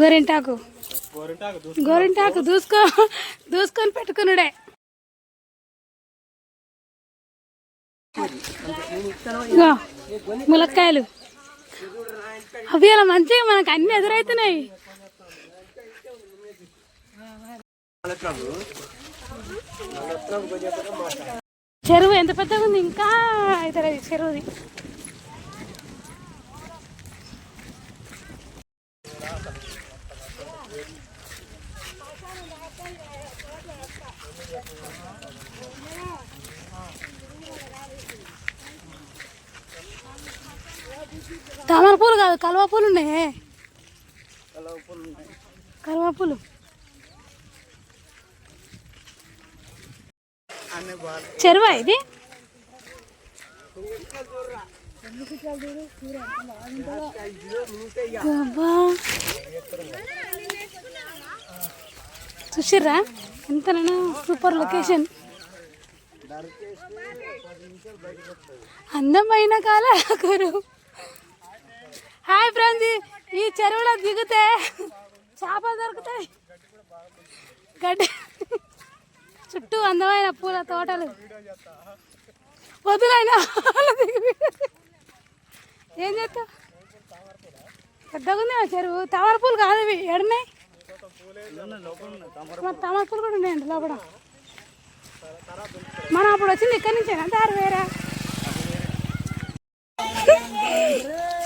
గోరింటాకు. గోరింటాకు దూసుకో దూసుకొని పెట్టుకున్నాడే ములక్కాయలు. అవి అలా మంచిగా మనకు అన్ని ఎదురవుతున్నాయి చెరువు ఎంత పెద్దగా ఉంది ఇంకా అవుతుంది చెరువుది. తామర పూలు కాదు కలువ పూలు ఉన్నాయి. కలువ పూలు. అన్నీ చెరువా ఇది? అబ్బా. చూసిర్రా? ఎంతనైనా సూపర్ లొకేషన్ అందమైన కాలకూరు హాయ్ ఫ్రెండ్స్ ఈ చెరువులో దిగితే చేపలు దొరుకుతాయి. గడ్డి. చుట్టూ అందమైన పూల తోటలు. వదులైన ఏం చేస్తావు? పెద్దగా ఉంది ఆ చెరువు. తామర పూలు కాదు ఇవి. ఎడనాయి మరి పూలు కూడా ఉన్నాయండి లోపల. మనం అప్పుడు వచ్చింది ఇక్కడి నుంచేనా? దారి వేరే?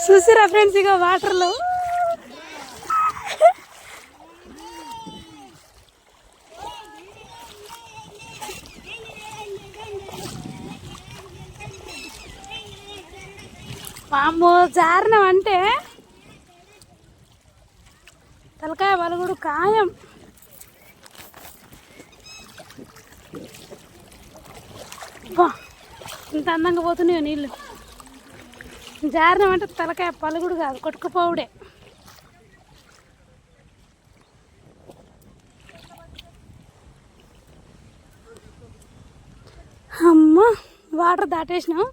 చూసిరా ఫ్రెండ్స్ ఇక వాటర్లో. పాము జారినం అంటే తలకాయ బలుగుడు ఖాయం. బా ఇంత అందంగా పోతున్నాయో నీళ్ళు. జారణం అంటే తలకాయ పలుగుడు కాదు కొట్టుకుపోవుడే. అమ్మ వాటర్ దాటేసినాం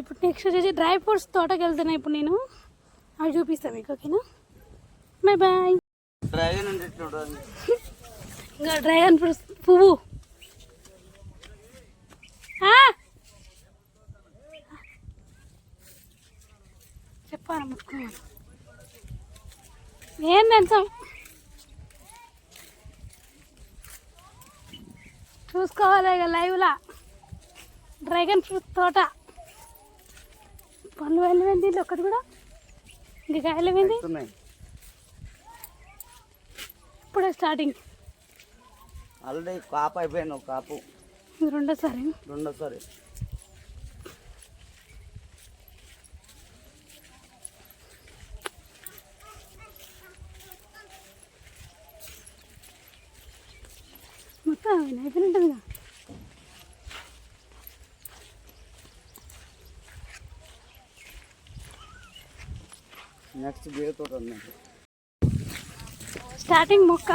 ఇప్పుడు నెక్స్ట్ వచ్చేసి డ్రై ఫ్రూట్స్ తోటకి వెళ్తున్నా ఇప్పుడు నేను. అవి చూపిస్తాను మీకు ఓకేనా? Bye bye. ఇంకా డ్రాగన్ ఫ్రూట్స్ పువ్వు! చెప్పాను ముట్టుకున్నాను ఏం తెలుసా చూసుకోవాలి ఇక లైవ్లా డ్రాగన్ ఫ్రూట్ తోట. పళ్ళు వెళ్ళిపోయింది ఒక్కటి కూడా. ఇంక కాయలు ఇప్పుడే స్టార్టింగ్ ఆల్రెడీ కాపు అయిపోయాను ఒక కాపు రెండోసారి. రెండోసారి. మొత్తం అయిపోయినట్టుందిగా నెక్స్ట్ బీర తోట ఉన్నాయి స్టార్టింగ్ మొక్క.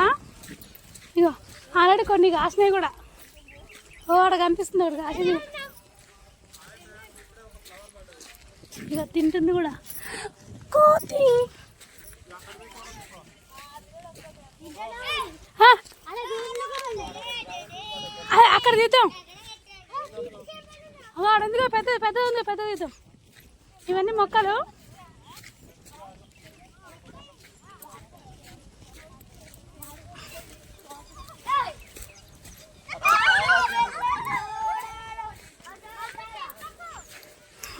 ఇగో ఆల్రెడీ కొన్ని కాసినాయి కూడా. ఓ ఆడ కనిపిస్తుంది ఒకటి కాసింది ఇక తింటుంది కూడా. కోతి. అక్కడ తీద్దాం. వాడు ఆడ ఉంది పెద్దది పెద్దది ఉంది పెద్దది తీద్దాం. ఇవన్నీ మొక్కలు.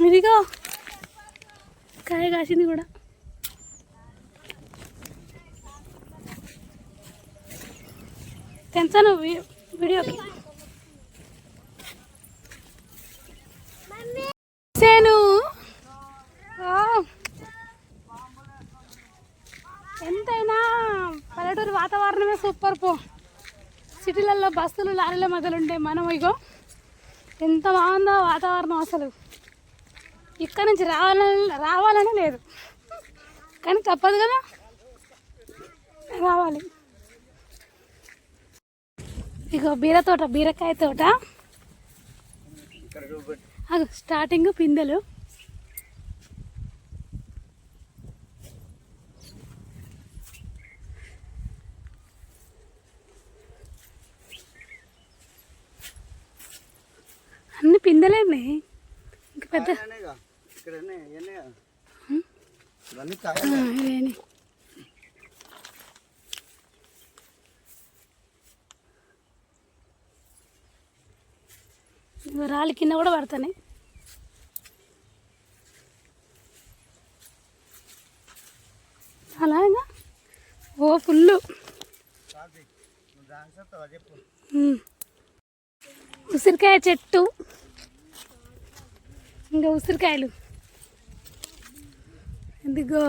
ఇదిగో. కాయ కాసింది కూడా. తెంచాను వీడియో వీడియోకి. సేను ఎంతైనా పల్లెటూరు వాతావరణమే సూపర్ పో. సిటీలలో బస్సులు లారీల మధ్యలో ఉండే మనం ఇగో. ఎంత బాగుందో వాతావరణం అసలు. ఇక్కడ నుంచి రావాలని రావాలని లేదు. కానీ తప్పదు కదా? రావాలి. ఇగో బీర తోట బీరకాయ తోట. స్టార్టింగ్ పిందెలు. అన్ని పిందెలే ఇంకా పెద్ద రాళ్ళు కింద కూడా పడతాయి అలాగా ఓ ఉమ్. ఉసిరికాయ చెట్టు. ఇంకా ఉసిరికాయలు. ఇదిగో